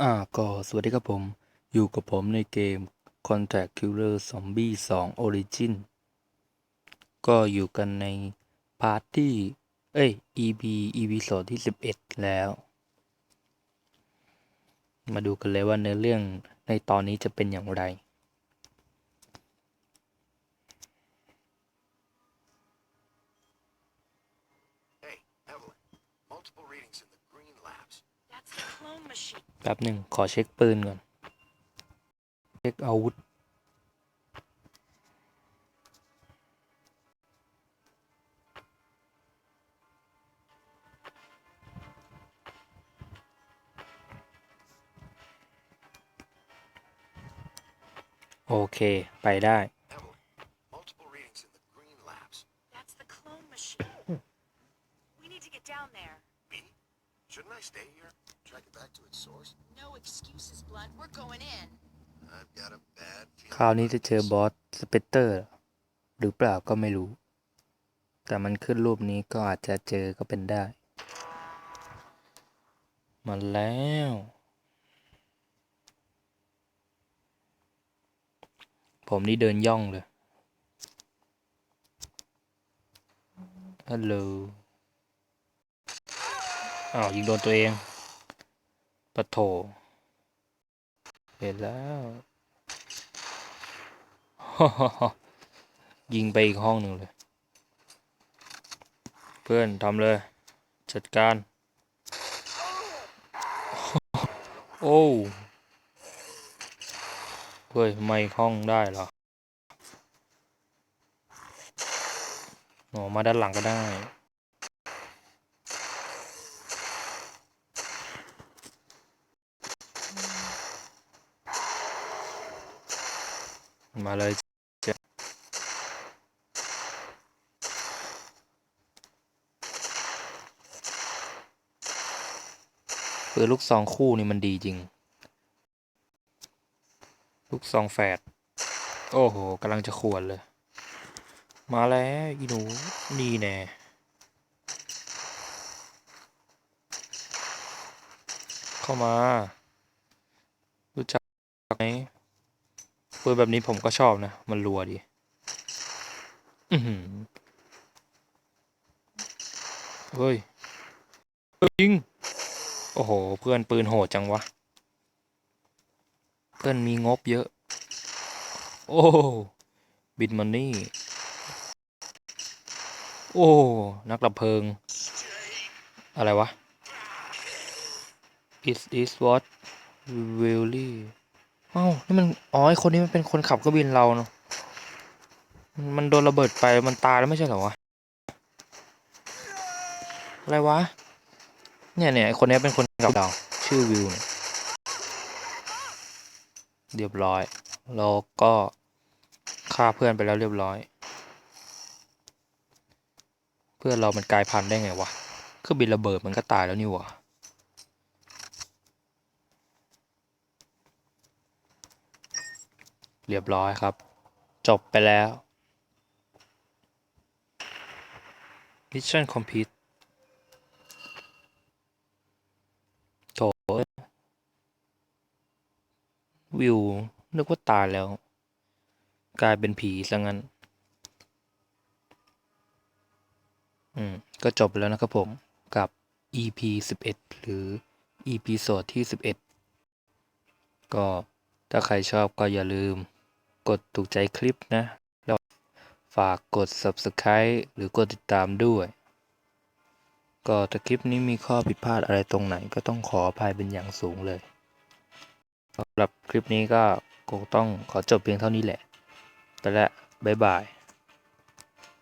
อ่าก็สวัสดีครับผม อยู่กับผมในเกม Contact Killer Zombie 2 Origin ก็อยู่กันใน พาร์ทที่ เอ้ย EP EP สดที่ 11 แล้ว มาดูกันเลยว่าเนื้อเรื่องในตอนนี้จะเป็นอย่างไร Hey, Evelyn. Multiple readings in the green labs. แป๊บหนึ่งขอเช็คปืนก่อน เช็คอาวุธ โอเค ไปได้ Evelyn. Multiple readings in the green labs. That's the clone machine. we need to get down there. Me? Shouldn't I stay here? Track it back to its source? No excuses, Blood. We're going in. I've got a bad คราว feeling. นี้จะเจอบอสสเปเตอร์ หรือเปล่าก็ไม่รู้ แต่มันขึ้นรูปนี้ก็อาจจะเจอก็เป็นได้ มาแล้ว ผมนี่เดินย่องเลยฮัลโหล อ้าวยิงโดนตัวเองปะโถเห็นแล้วยิงไปอีกห้องหนึ่งเลย เพื่อนทำเลย จัดการ โอ้เฮ้ยไม่ห้องได้หรอโอ้มาด้านหลังก็ได้ มาเลยเจ้าปืนลูกซองคู่นี่มันดีจริง ลูกซองแฝด โอ้โหกำลังจะขวนเลย มาแล้วอีหนู นี่แน่เข้ามา รู้จักไหม ปืนแบบนี้ผมก็ชอบนะ มันรัวดี อือหือเฮ้ยยิง โอ้โห เพื่อนปืนโหดจังวะ เพื่อนมีงบเยอะ โอ้ บินมันนี่ โอ้ นักดับเพลิง อะไรวะ is this what really เอ้านี่มันอ๋อไอคนนี้มันเป็นคนขับเครื่องบินเราเนาะมันโดนระเบิดไปมันตายแล้วไม่ใช่เหรอวะอะไรวะ เนี่ยเนี่ยไอคนนี้เป็นคนขับเรา ชื่อวิวเนี่ยเรียบร้อยแล้วก็ฆ่าเพื่อนไปแล้วเรียบร้อย เพื่อนเรามันกลายพันธุ์ได้ไงวะเครื่องบินระเบิดมันก็ตายแล้วนี่หวะ เรียบร้อยครับ จบไปแล้ว Mission complete โถวิว นึกว่าตายแล้ว กลายเป็นผีซะงั้น อืม ก็จบแล้วนะครับผมกับ EP 11 หรือ EP โสดที่ 11 ก็ถ้าใครชอบก็อย่าลืม กดถูกใจคลิปนะ แล้วฝากกด Subscribe หรือกดติดตามด้วย ก็ถ้าคลิปนี้มีข้อผิดพลาดอะไรตรงไหนก็ต้องขออภัยเป็นอย่างสูงเลยสำหรับคลิปนี้ก็คงต้องขอจบเพียงเท่านี้แหละ ไปละบ๊ายบาย